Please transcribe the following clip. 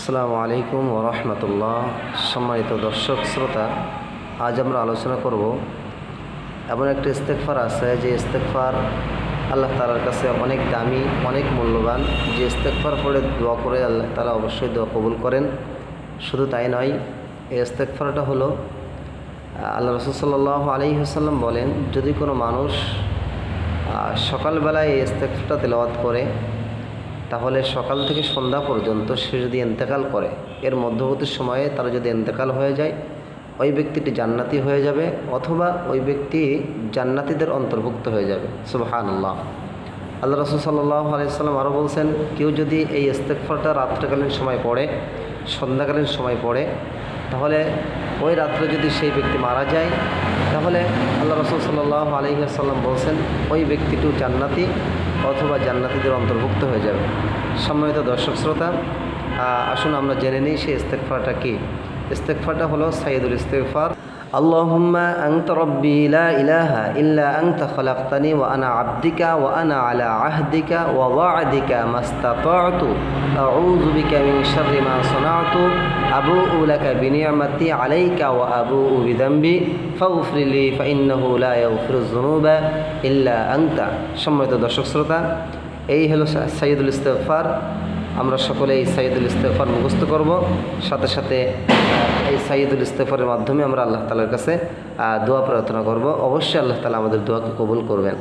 আসসালামু আলাইকুম ও রহমতুল্লাহ। সম্মানিত দর্শক, শ্রোতা, আজ আমরা আলোচনা করব এমন একটা ইস্তেকফার আছে, যে ইস্তেকফার আল্লাহ তালার কাছে অনেক দামি, অনেক মূল্যবান। যে ইস্তেকফার পড়ে দোয়া করে আল্লাহ তালা অবশ্যই দোয়া কবুল করেন। শুধু তাই নয়, এই ইস্তেকফারটা হলো, আল্লাহ রসুল সাল্লাহ আলী হাসাল্লাম বলেন, যদি কোনো মানুষ সকালবেলায় এই ইস্তেকফারটা তেলাওয়াত করে তাহলে সকাল থেকে সন্ধ্যা পর্যন্ত সে যদি এন্তেকাল করে, এর মধ্যবর্তী সময়ে তার যদি এন্তেকাল হয়ে যায়, ওই ব্যক্তিটি জান্নাতি হয়ে যাবে অথবা ওই ব্যক্তি জান্নাতিদের অন্তর্ভুক্ত হয়ে যাবে। সুবহান আল্লাহ আল্লাহ রসুল সাল্লাহ আলাইসাল্লাম আরও বলছেন, কেউ যদি এই ইস্তেকফারটা রাত্রেকালীন সময় পড়ে, সন্ধ্যাকালীন সময় পড়ে তাহলে ওই রাত্রে যদি সেই ব্যক্তি মারা যায়, তাহলে আল্লাহ রসুল সাল্লাহ আলহিহাসাল্লাম বলছেন, ওই ব্যক্তিটিও জান্নাতি অথবা জান্নাতিদের অন্তর্ভুক্ত হয়ে যাবে। সম্মানিত দর্শক শ্রোতা আসুন আমরা জেনে নিই সেই ইস্তেকফাটা কী। ইস্তেকফাটা হলো সাইদুল ইস্তেকফার اللهم أنت ربي لا إله إلا أنت خلقتني وأنا عبدك وأنا على عهدك ووعدك ما استطعت أعوذ بك من شر ما صنعت أبوء لك بنعمتي عليك وأبوء بذنبي فاغفر لي فإنه لا يغفر الذنوب إلا أنت সম্মানিত দর্শক শ্রোতা এই হলো সাইদুল ইস্তেগফার আমরা সকলে এই সাইদুল ইস্তফার মুখস্থ করব। সাথে সাথে এই সাইদুল ইস্তফারের মাধ্যমে আমরা আল্লাহ তালার কাছে দোয়া প্রার্থনা করব। অবশ্যই আল্লাহ তালা আমাদের দোয়াকে কবুল করবেন।